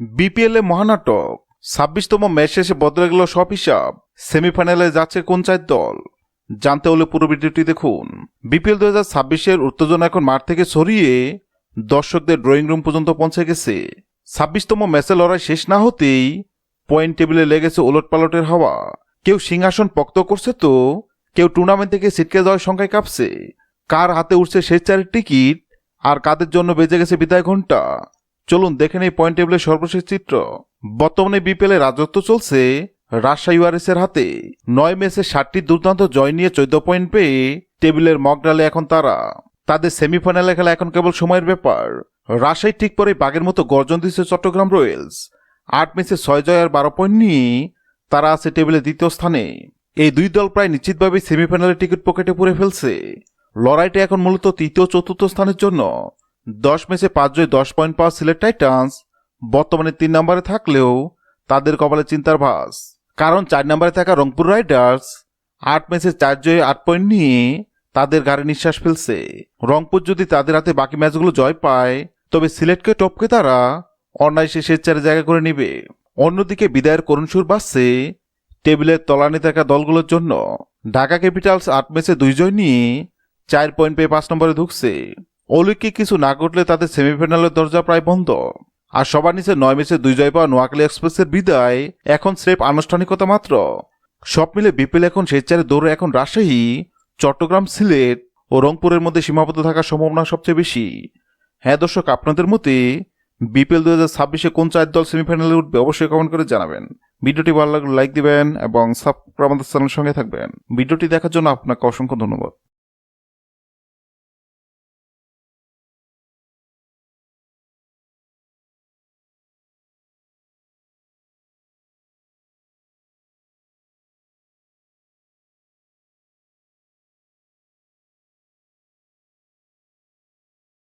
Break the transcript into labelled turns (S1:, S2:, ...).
S1: BPL এ মহানাটক। ছাব্বিশতম match শেষে বদলে গেল সব হিসাব। সেমিফাইনালে যাচ্ছে কোন চার দল? জানতে হলে পুরো ভিডিওটি দেখুন। বিপিএল দু হাজার ছাব্বিশের উত্তেজনা এখন মাঠ থেকে সরিয়ে দর্শকদের ড্রয়িং রুম পর্যন্ত পৌঁছে গেছে। ছাব্বিশতম ম্যাচে লড়াই শেষ না হতেই পয়েন্ট টেবিলে লেগেছে ওলট পালটের হাওয়া। কেউ সিংহাসন পক্ত করছে তো, কেউ টুর্নামেন্ট থেকে ছিটকে যাওয়ার সংখ্যায় কাঁপছে। কার হাতে উঠছে শেষ চারের টিকিট? আর কাদের জন্য বেজে গেছে বিদায় ঘণ্টা চলুন দেখে নেই পয়েন্ট টেবিলের সর্বশেষ চিত্র। বর্তমানে বিপিএল রাজত্ব চলছে রাজশাহী ওয়ারিসের এর হাতে। নয় ম্যাচে ষাটটি দুর্দান্ত জয় নিয়ে চোদ্দ পয়েন্ট পেয়ে টেবিলের মগডালে এখন তারা। তাদের সেমিফাইনালে খেলা এখন কেবল সময়ের ব্যাপার। রাজশাহী ঠিক পরে বাঘের মতো গর্জন দিচ্ছে চট্টগ্রাম রয়্যালস। আট ম্যাচে ছয় জয় আর বারো পয়েন্ট নিয়ে তারা আছে টেবিলে দ্বিতীয় স্থানে। এই দুই দল প্রায় নিশ্চিতভাবে সেমিফাইনালের টিকিট পকেটে পুরে ফেলছে। লড়াইটা এখন মূলত তৃতীয় চতুর্থ স্থানের জন্য। দশ ম্যাচে পাঁচ জয়, দশ পয়েন্ট পাওয়া সিলেট টাইটান্স। বর্তমানে তিন নম্বরে থাকলেও তাদের কপালে চিন্তার ভাস। কারণ চার নম্বরে থাকা রংপুর রাইডার্স আট ম্যাচে চার জয়ে আট পয়েন্ট নিয়ে তাদের গাড়ি নিঃশ্বাস ফেলছে। রংপুর যদি তাদের হাতে বাকি ম্যাচগুলো জয় পায়, তবে সিলেটকে টপকে তারা অনায়াসে শেষ চারে জায়গা করে নেবে। অন্যদিকে বিদায়ের করুণ সুর বাসছে টেবিলের তলানি থাকা দলগুলোর জন্য। ঢাকা ক্যাপিটালস আট ম্যাচে দুই জয় নিয়ে চার পয়েন্ট পেয়ে পাঁচ নম্বরে ঢুকছে অলৌকিক কিছু না ঘটলে তাদের সেমিফাইনালের দরজা প্রায় বন্ধ। আর সবার নিচে নয় ম্যাচে দুই জয় পাওয়া নোয়াখালী এক্সপ্রেসের বিদায়, এখন স্রেফ আনুষ্ঠানিকতা মাত্র। সব মিলে বিপিএল এখন চারে দৌড়ে এখন রাজশাহী, চট্টগ্রাম, সিলেট ও রংপুরের মধ্যে সীমাবদ্ধ থাকার সম্ভাবনা সবচেয়ে বেশি। হ্যাঁ দর্শক, আপনাদের মতে বিপিএল দু হাজার ছাব্বিশে কোন চার দল সেমিফাইনালে উঠবে অবশ্যই কমেন্ট করে জানাবেন। ভিডিওটি ভালো লাগলে লাইক দিবেন এবং সাবস্ক্রাইব আমাদের চ্যানেলের সঙ্গে থাকবেন। ভিডিওটি দেখার জন্য আপনাকে অসংখ্য ধন্যবাদ।